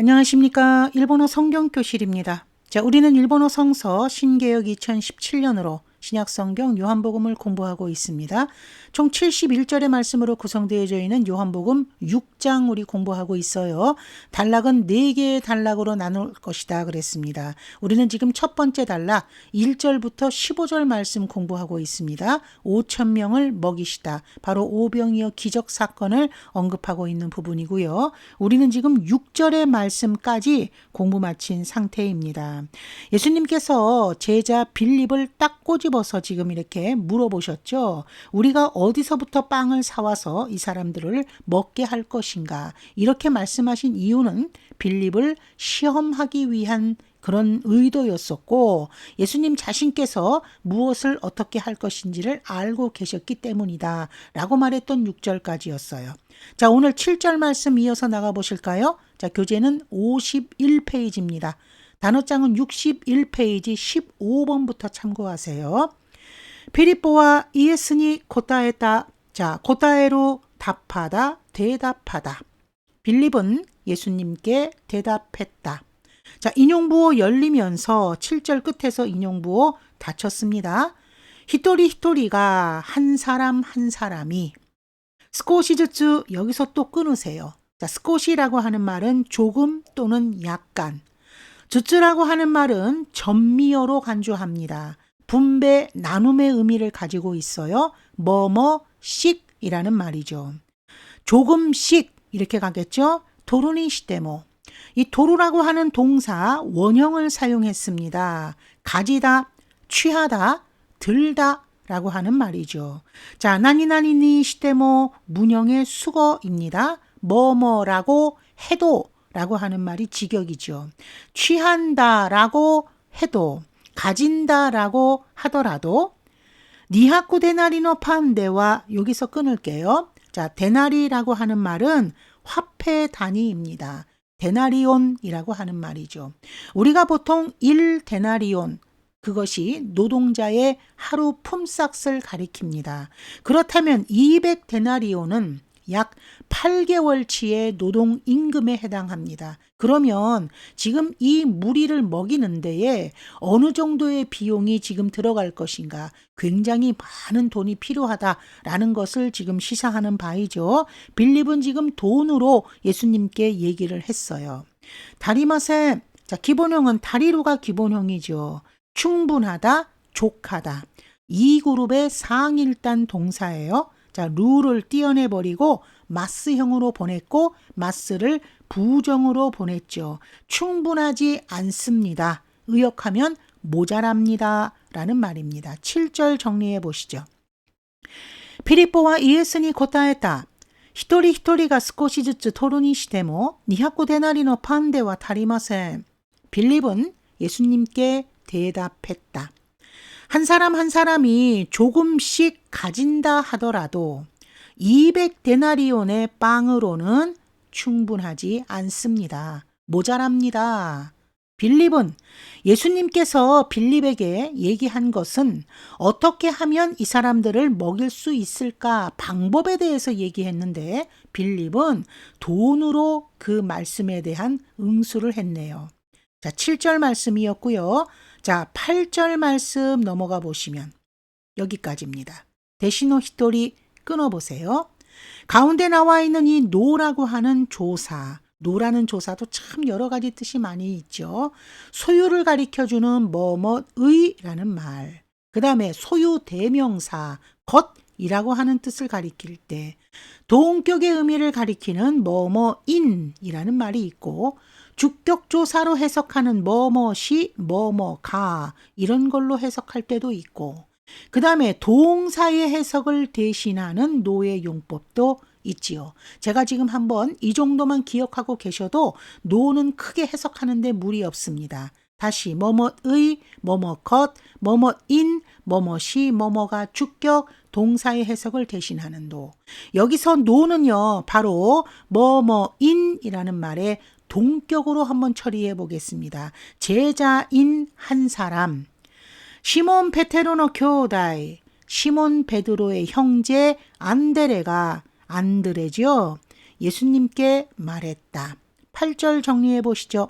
안녕하십니까. 일본어 성경교실입니다. 자, 우리는 일본어 성서 신개역 2017년으로 신약성경 요한복음을 공부하고 있습니다. 총 71절의 말씀으로 구성되어져 있는 요한복음 6장 우리 공부하고 있어요. 단락은 4개의 단락으로 나눌 것이다 그랬습니다. 우리는 지금 첫 번째 단락 1절부터 15절 말씀 공부하고 있습니다. 5천 명을 먹이시다. 바로 오병이어 기적 사건을 언급하고 있는 부분이고요. 우리는 지금 6절의 말씀까지 공부 마친 상태입니다. 예수님께서 제자 빌립을 딱 꼬집어서 지금 이렇게 물어보셨죠. 우리가 어디서부터 빵을 사와서 이 사람들을 먹게 할 것 인가? 이렇게 말씀하신 이유는 빌립을 시험하기 위한 그런 의도였었고 예수님 자신께서 무엇을 어떻게 할 것인지를 알고 계셨기 때문이다 라고 말했던 6절까지였어요. 자, 오늘 7절 말씀 이어서 나가 보실까요? 자, 교재는 51페이지입니다. 단어장은 61페이지 15번부터 참고하세요. 피리뽀와 이에스니 고따에다 자 고따에로 답하다 대답하다 빌립은 예수님께 대답했다. 자 인용부호 열리면서 7절 끝에서 인용부호 닫혔습니다. 히토리 히토리가 한 사람 한 사람이 스코시즈츠 여기서 또 끊으세요. 자 스코시라고 하는 말은 조금 또는 약간 주츠라고 하는 말은 전미어로 간주합니다. 분배, 나눔의 의미를 가지고 있어요. 뭐뭐씩 이라는 말이죠. 조금씩 이렇게 가겠죠. 도루니 시데모. 이 도루라고 하는 동사 원형을 사용했습니다. 가지다, 취하다, 들다 라고 하는 말이죠. 자, 나니나니니 시데모 문형의 수거입니다. 뭐뭐라고 해도 라고 하는 말이 직역이죠. 취한다 라고 해도 가진다 라고 하더라도 니하쿠 데나리노 판데와 여기서 끊을게요. 자, 데나리라고 하는 말은 화폐 단위입니다. 데나리온이라고 하는 말이죠. 우리가 보통 1 데나리온 그것이 노동자의 하루 품삯을 가리킵니다. 그렇다면 200 데나리온은 약 8개월치의 노동 임금에 해당합니다. 그러면 지금 이 무리를 먹이는 데에 어느 정도의 비용이 지금 들어갈 것인가 굉장히 많은 돈이 필요하다라는 것을 지금 시사하는 바이죠. 빌립은 지금 돈으로 예수님께 얘기를 했어요. 다리마세 자 기본형은 다리로가 기본형이죠. 충분하다, 족하다. 이 그룹의 상일단 동사예요. 자, 루를 띄어내버리고 마스형으로 보냈고 마스를 부정으로 보냈죠. 충분하지 않습니다. 의역하면 모자랍니다. 라는 말입니다. 7절 정리해 보시죠. 피리뽀와 이에스니 고타했다. 一人 一人が 少しずつ 토론이 시데모 200 데나리노 판데와 다리마세 빌립은 예수님께 대답했다. 한 사람 한 사람이 조금씩 가진다 하더라도 200데나리온의 빵으로는 충분하지 않습니다. 모자랍니다. 빌립은 예수님께서 빌립에게 얘기한 것은 어떻게 하면 이 사람들을 먹일 수 있을까 방법에 대해서 얘기했는데 빌립은 돈으로 그 말씀에 대한 응수를 했네요. 자, 7절 말씀이었고요. 자, 8절 말씀 넘어가 보시면 여기까지입니다. 대신호 히토리 끊어보세요. 가운데 나와 있는 이 노라고 하는 조사, 노라는 조사도 참 여러 가지 뜻이 많이 있죠. 소유를 가리켜주는 뭐뭐의라는 말. 그 다음에 소유 대명사, 것 이라고 하는 뜻을 가리킬 때, 동격의 의미를 가리키는 뭐뭐인이라는 말이 있고, 주격조사로 해석하는 뭐뭐시, 뭐뭐가 이런 걸로 해석할 때도 있고 그 다음에 동사의 해석을 대신하는 노의 용법도 있지요. 제가 지금 한번 이 정도만 기억하고 계셔도 노는 크게 해석하는데 무리 없습니다. 다시 뭐뭐의, 뭐뭐것, 뭐뭐인, 뭐뭐시, 뭐뭐가 주격, 동사의 해석을 대신하는 노. 여기서 노는요, 바로 뭐뭐인이라는 말에 동격으로 한번 처리해 보겠습니다. 제자인 한 사람. 시몬 페테로노 교다이. 시몬 베드로의 형제 안데레가 안드레죠. 예수님께 말했다. 8절 정리해 보시죠.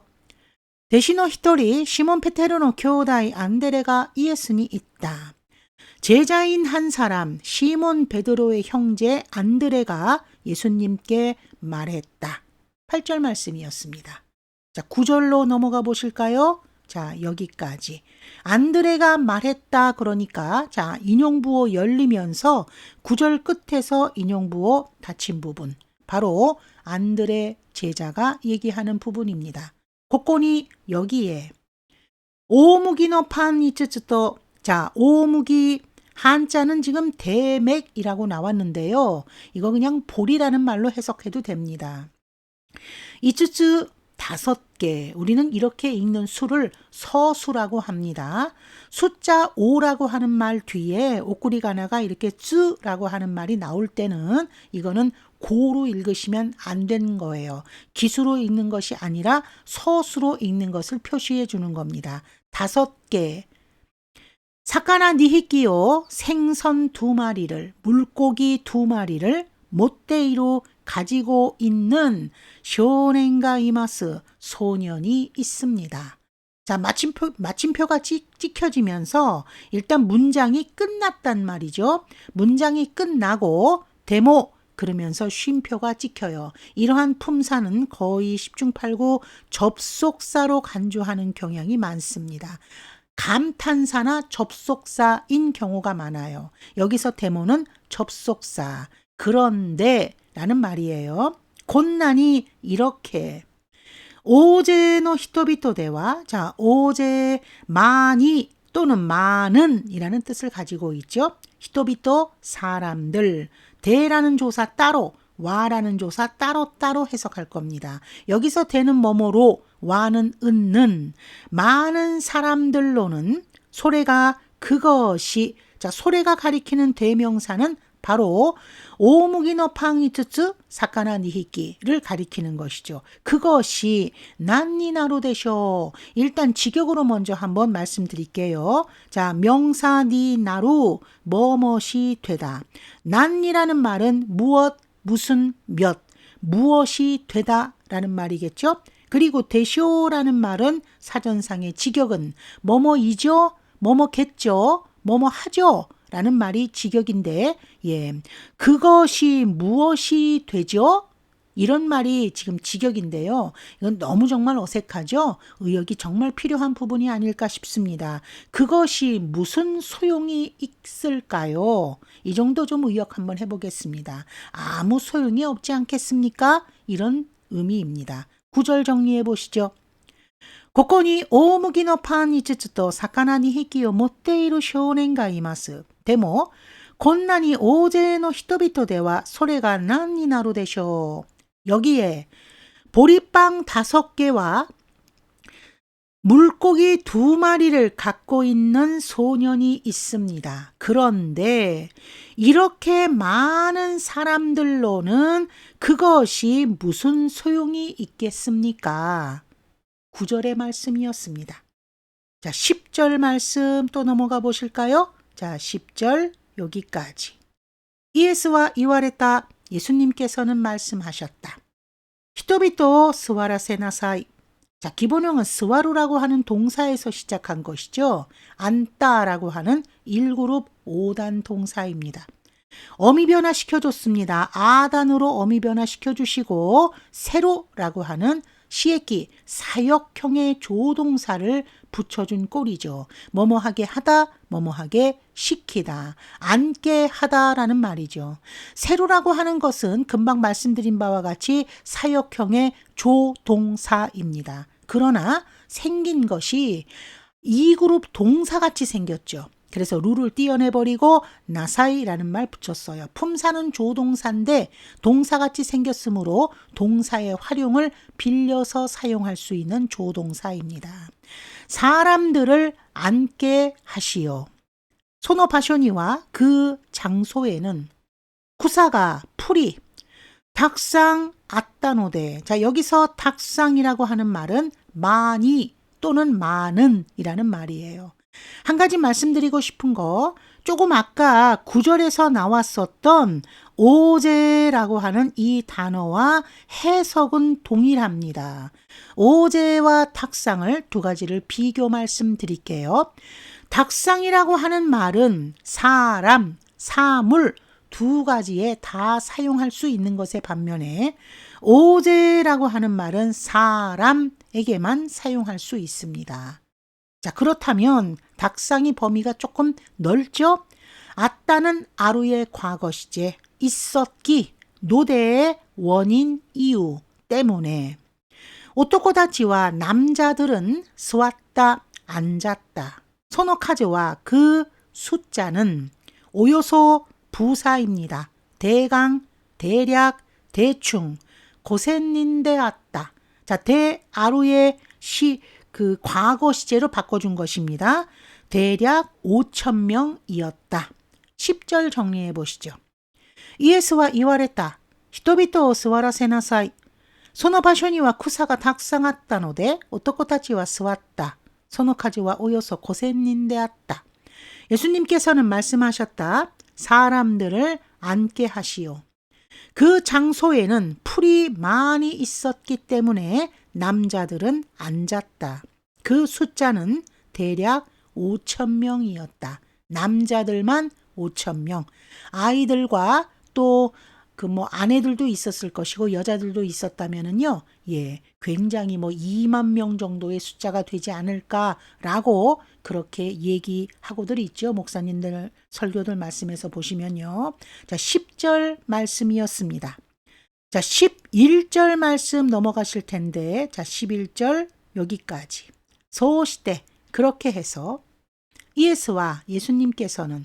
대신어 히토리 시몬 페테르노 교다이 안데레가 이에스니 있다. 제자인 한 사람 시몬 베드로의 형제 안드레가 예수님께 말했다. 8절 말씀이었습니다. 자, 9절로 넘어가 보실까요? 자, 여기까지. 안드레가 말했다 그러니까 자, 인용부호 열리면서 9절 끝에서 인용부호 닫힌 부분. 바로 안드레 제자가 얘기하는 부분입니다. 곡곤이 여기에 오무기노 판이츠츠또 자, 오무기 한자는 지금 대맥이라고 나왔는데요. 이거 그냥 볼이라는 말로 해석해도 됩니다. 이츠츠 다섯 개. 우리는 이렇게 읽는 수를 서수라고 합니다. 숫자 5라고 하는 말 뒤에 옥구리 가나가 이렇게 쯔라고 하는 말이 나올 때는 이거는 고로 읽으시면 안 되는 거예요. 기수로 읽는 것이 아니라 서수로 읽는 것을 표시해 주는 겁니다. 다섯 개. 사카나 니히끼요 생선 두 마리를 물고기 두 마리를 못데이로 가지고 있는 쇼넨가 이마스 소년이 있습니다. 자, 마침표, 마침표가 찍, 찍혀지면서 일단 문장이 끝났단 말이죠. 문장이 끝나고 데모 그러면서 쉼표가 찍혀요. 이러한 품사는 거의 10중 8구 접속사로 간주하는 경향이 많습니다. 감탄사나 접속사인 경우가 많아요. 여기서 데모는 접속사. 그런데 라는 말이에요. 곤난이 이렇게 오제노 히토비토 대와 자 오제 많이 또는 많은 이라는 뜻을 가지고 있죠. 히토비토 사람들 대라는 조사 따로 와라는 조사 따로따로 해석할 겁니다. 여기서 대는 뭐뭐로 와는 은는 많은 사람들로는 소래가 그것이 자 소래가 가리키는 대명사는 바로 오무기노 팡이츠츠 사카나 니히키를 가리키는 것이죠. 그것이 난니나로 되셔. 일단 직역으로 먼저 한번 말씀드릴게요. 자, 명사 니나로 뭐뭇이 되다. 난이라는 말은 무엇, 무슨, 몇, 무엇이 되다라는 말이겠죠. 그리고 대쇼라는 말은 사전상의 직역은 뭐뭐이죠, 뭐뭐겠죠, 뭐뭐 하죠. 라는 말이 직역인데, 예. 그것이 무엇이 되죠? 이런 말이 지금 직역인데요. 이건 너무 정말 어색하죠? 의역이 정말 필요한 부분이 아닐까 싶습니다. 그것이 무슨 소용이 있을까요? 이 정도 좀 의역 한번 해보겠습니다. 아무 소용이 없지 않겠습니까? 이런 의미입니다. 구절 정리해 보시죠. ここに大麦のパン5つと魚2匹を持っている少年がいます。でも、こんなに大勢の人々ではそれが何になるでしょう。 여기에 보리빵 다섯 개와 물고기 두 마리를 갖고 있는 소년이 있습니다. 그런데 이렇게 많은 사람들로는 그것이 무슨 소용이 있겠습니까? 9절의 말씀이었습니다. 자, 10절 말씀 또 넘어가 보실까요? 자, 10절 여기까지. 이에스와 이와레타 예수님께서는 말씀하셨다. 히토비토 스와라세나사이. 자, 기본형은 스와루라고 하는 동사에서 시작한 것이죠. 안따라고 하는 1그룹 5단 동사입니다. 어미 변화 시켜줬습니다. 아단으로 어미 변화 시켜주시고 세로라고 하는 시에끼 사역형의 조동사를 붙여준 꼴이죠. 뭐뭐하게 하다, 뭐뭐하게 시키다, 앉게 하다라는 말이죠. 세로라고 하는 것은 금방 말씀드린 바와 같이 사역형의 조동사입니다. 그러나 생긴 것이 이 그룹 동사같이 생겼죠. 그래서 룰을 띄어내버리고 나사이라는 말 붙였어요. 품사는 조동사인데 동사같이 생겼으므로 동사의 활용을 빌려서 사용할 수 있는 조동사입니다. 사람들을 앉게 하시오. 소노파쇼니와 그 장소에는 쿠사가 풀이 닭상 아따노데 자 여기서 닭상이라고 하는 말은 많이 또는 많은이라는 말이에요. 한 가지 말씀드리고 싶은 거 조금 아까 구절에서 나왔었던 오제라고 하는 이 단어와 해석은 동일합니다. 오제와 탁상을 두 가지를 비교 말씀드릴게요. 탁상이라고 하는 말은 사람, 사물 두 가지에 다 사용할 수 있는 것에 반면에 오제라고 하는 말은 사람에게만 사용할 수 있습니다. 자, 그렇다면 닭상이 범위가 조금 넓죠? 아따는 아루의 과거 시제, 있었기, 노대의 원인, 이유 때문에 오토코다치와 남자들은 스왔다, 앉았다. 소노카즈와 그 숫자는 오요소 부사입니다. 대강, 대략, 대충, 고센닌데았다. 자, 대아루의 시, 그 과거 시제로 바꿔준 것입니다. 대략 5천 명이었다. 10절 정리해 보시죠. 이에스와 이와레타, 히토비토 스와라 세나사이. 소노바쇼니와 쿠사가 닥상았다노데 오토코타치와 스왔다. 소노카지와 오여서 고센닌데았다. 예수님께서는 말씀하셨다. 사람들을 앉게 하시오. 그 장소에는 풀이 많이 있었기 때문에 남자들은 앉았다. 그 숫자는 대략 5천 명이었다. 남자들만 5천 명. 아이들과 또 그 뭐 아내들도 있었을 것이고 여자들도 있었다면은요. 예. 굉장히 뭐 2만 명 정도의 숫자가 되지 않을까라고 그렇게 얘기하고들 있죠. 목사님들 설교들 말씀에서 보시면요. 자, 10절 말씀이었습니다. 자, 11절 말씀 넘어가실 텐데, 자, 11절 여기까지. 소시대 그렇게 해서 이에스와 예수님께서는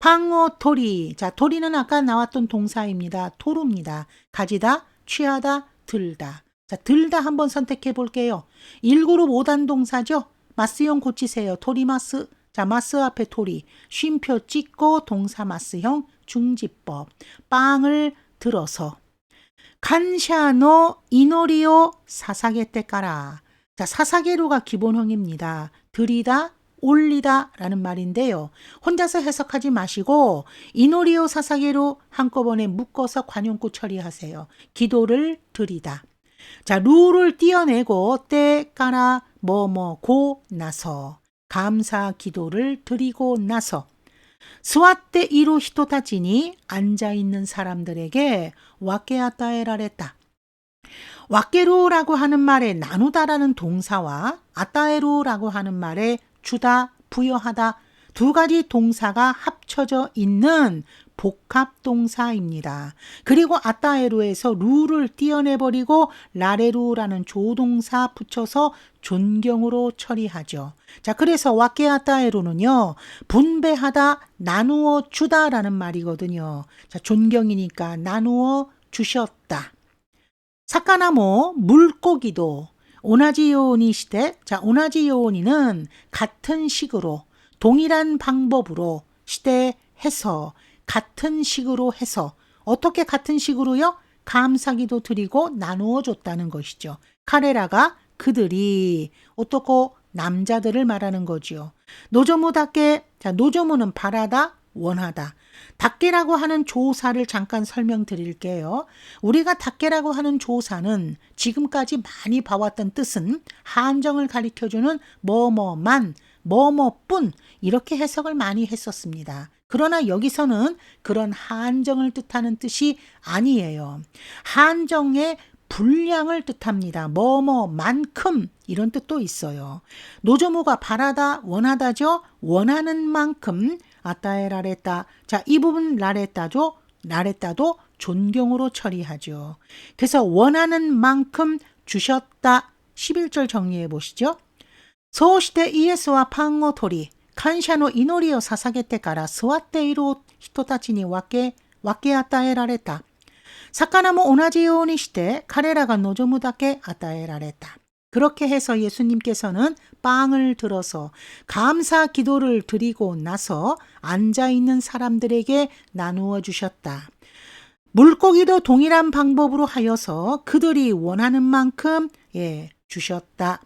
방어 토리. 자, 토리는 아까 나왔던 동사입니다. 토루입니다. 가지다, 취하다, 들다. 자, 들다 한번 선택해 볼게요. 1그룹 5단 동사죠? 마스형 고치세요. 토리마스. 자, 마스 앞에 토리. 쉼표 찍고 동사 마스형 중지법. 빵을 들어서. 간샤노 이노리오 사사게 때 까라. 자, 사사게로가 기본형입니다. 들이다, 올리다 라는 말인데요. 혼자서 해석하지 마시고 이노리오 사사게로 한꺼번에 묶어서 관용구 처리하세요. 기도를 드리다. 자, 루를 띄어내고 때 까라 뭐뭐 고 나서 감사 기도를 드리고 나서 스와테 이루 히토타치니 앉아 있는 사람들에게 와케아타에라랬다. 와케루라고 하는 말에 나누다라는 동사와 아따에루라고 하는 말에 주다, 부여하다 두 가지 동사가 합쳐져 있는 복합 동사입니다. 그리고 아따에루에서 루를 띄어내버리고 라레루라는 조동사 붙여서 존경으로 처리하죠. 자, 그래서 와케아따에루는요, 분배하다, 나누어 주다라는 말이거든요. 자, 존경이니까 나누어 주셨다. 사카나모 물고기도 오나지 요온이 시대 자 오나지 요온이는 같은 식으로 동일한 방법으로 시대해서 같은 식으로 해서 어떻게 같은 식으로요? 감사기도 드리고 나누어 줬다는 것이죠. 카레라가 그들이 어떻고 남자들을 말하는 거지요. 노조무답게 자 노조무는 바라다 원하다. 닭개라고 하는 조사를 잠깐 설명드릴게요. 우리가 닭개라고 하는 조사는 지금까지 많이 봐왔던 뜻은 한정을 가리켜주는 뭐뭐만, 뭐뭐뿐 이렇게 해석을 많이 했었습니다. 그러나 여기서는 그런 한정을 뜻하는 뜻이 아니에요. 한정의 분량을 뜻합니다. 뭐뭐만큼 이런 뜻도 있어요. 노조무가 바라다 원하다죠. 원하는 만큼 아따에라레따. 자, 이 부분 라레따죠. 라레따도 존경으로 처리하죠. 그래서 원하는 만큼 주셨다. 11절 정리해 보시죠. そうしてイエスはパンを取り、感謝の祈りを捧げてから座っている人たちに分け、分け与えられた。魚も同じようにして彼らが望むだけ与えられた。 그렇게 해서 예수님께서는 빵을 들어서 감사 기도를 드리고 나서 앉아 있는 사람들에게 나누어 주셨다. 물고기도 동일한 방법으로 하여서 그들이 원하는 만큼 예, 주셨다.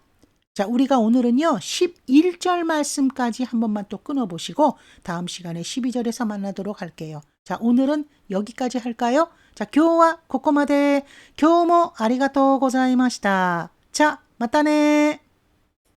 자, 우리가 오늘은요, 11절 말씀까지 한 번만 또 끊어보시고, 다음 시간에 12절에서 만나도록 할게요. 자, 오늘은 여기까지 할까요? 자, 교와 코코마데, 교모 아리가또 고자이마시다. 자, 맞다네.